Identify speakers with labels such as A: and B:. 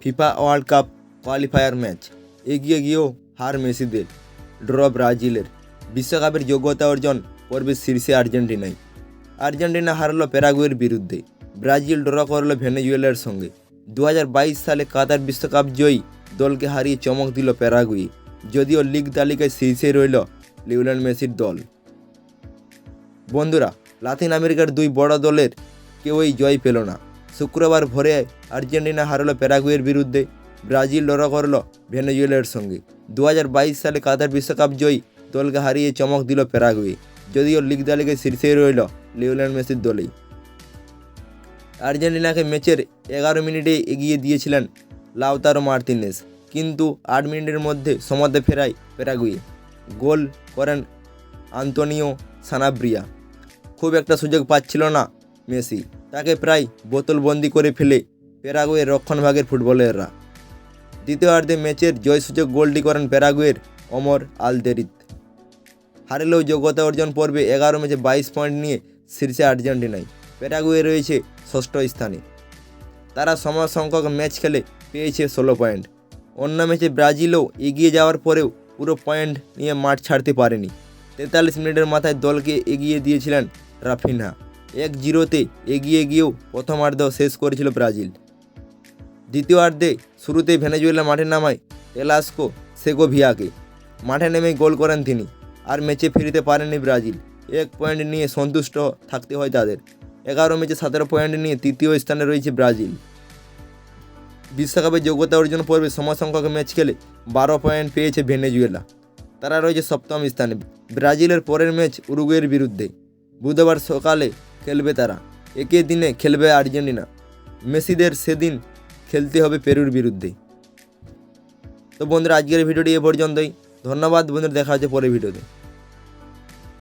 A: FIFA world cup qualifier match. এগিয়ে গিয়েও হার মেসিদের ড্র ব্রাজিলের। বিশ্বকাপের যোগ্যতা অর্জন করবে শীর্ষে আর্জেন্টিনাই। আর্জেন্টিনা হারলো প্যারাগুয়ের বিরুদ্ধে। ব্রাজিল ড্র করল ভেনেজুয়েলার সঙ্গে। দু হাজার বাইশ সালে কাতার বিশ্বকাপ জয়ী দলকে হারিয়ে চমক দিল প্যারাগুয়ে। যদিও লিগ তালিকায় শীর্ষে রইল লিওনেল মেসির দল। বন্ধুরা, লাতিন আমেরিকার দুই বড় দলের কেউই জয় পেল না। শুক্রবার ভোরে আর্জেন্টিনা হারলো প্যারাগুয়ের বিরুদ্ধে। ব্রাজিল ড্র করল ভেনেজুয়েলার সঙ্গে। দু হাজার বাইশ সালে কাতার বিশ্বকাপ জয়ী দলকে হারিয়ে চমক দিল প্যারাগুয়ে। যদিও লিগ তালিকায় শীর্ষে রইল লিওনেল মেসির দলেই। আর্জেন্টিনাকে ম্যাচের এগারো মিনিটে এগিয়ে দিয়েছিলেন লাউতারো মার্তিনেস, কিন্তু আট মিনিটের মধ্যে সমাধে ফেরায় প্যারাগুয়ে। গোল করেন আন্তনিও সানাব্রিয়া। খুব একটা সুযোগ পাচ্ছিল না মেসি। তাকে প্রায় বোতলবন্দি করে ফেলে প্যারাগুয়ের রক্ষণভাগের ফুটবলাররা। দ্বিতীয়ার্ধে ম্যাচের জয়সূচক গোলটি করেন প্যারাগুয়ের অমর আলদেরিত হারেলেও যোগ্যতা অর্জন পর্বে এগারো ম্যাচে বাইশ পয়েন্ট নিয়ে শীর্ষে আর্জেন্টিনায়। প্যারাগুয়ে রয়েছে ষষ্ঠ স্থানে। তারা সম সংখ্যক ম্যাচ খেলে পেয়েছে ষোলো পয়েন্ট। অন্য ম্যাচে ব্রাজিলও এগিয়ে যাওয়ার পরেও পুরো পয়েন্ট নিয়ে মাঠ ছাড়তে পারেনি। তেতাল্লিশ মিনিটের মাথায় দলকে এগিয়ে দিয়েছিলেন রাফিনহা। এক জিরোতে এগিয়ে গিয়েও প্রথমার্ধ শেষ করেছিল ব্রাজিল। দ্বিতীয়ার্ধে শুরুতেই ভেনেজুয়েলা মাঠে নামায় এলাস্কো সেগোভিয়াকে। মাঠে নেমেই গোল করেন তিনি আর ম্যাচে ফিরতে পারেনি ব্রাজিল। এক পয়েন্ট নিয়ে সন্তুষ্ট থাকতে হয় তাদের। এগারো ম্যাচে সতেরো পয়েন্ট নিয়ে তৃতীয় স্থানে রয়েছে ব্রাজিল। বিশ্বকাপে যোগ্যতা অর্জন পর্বে সমসংখ্যক ম্যাচ খেলে বারো পয়েন্ট পেয়েছে ভেনেজুয়েলা। তারা রয়েছে সপ্তম স্থানে। ব্রাজিলের পরের ম্যাচ উরুগুয়ের বিরুদ্ধে। বুধবার সকালে খেলবে তারা। একে দিনে খেলবে আর্জেন্টিনা। মেসিদের সেদিন খেলতে হবে পেরুর বিরুদ্ধে। তো বন্ধুরা, আজকের ভিডিওটি এ পর্যন্তই। ধন্যবাদ, বন্ধুরা, দেখা হচ্ছে পরের ভিডিওতে।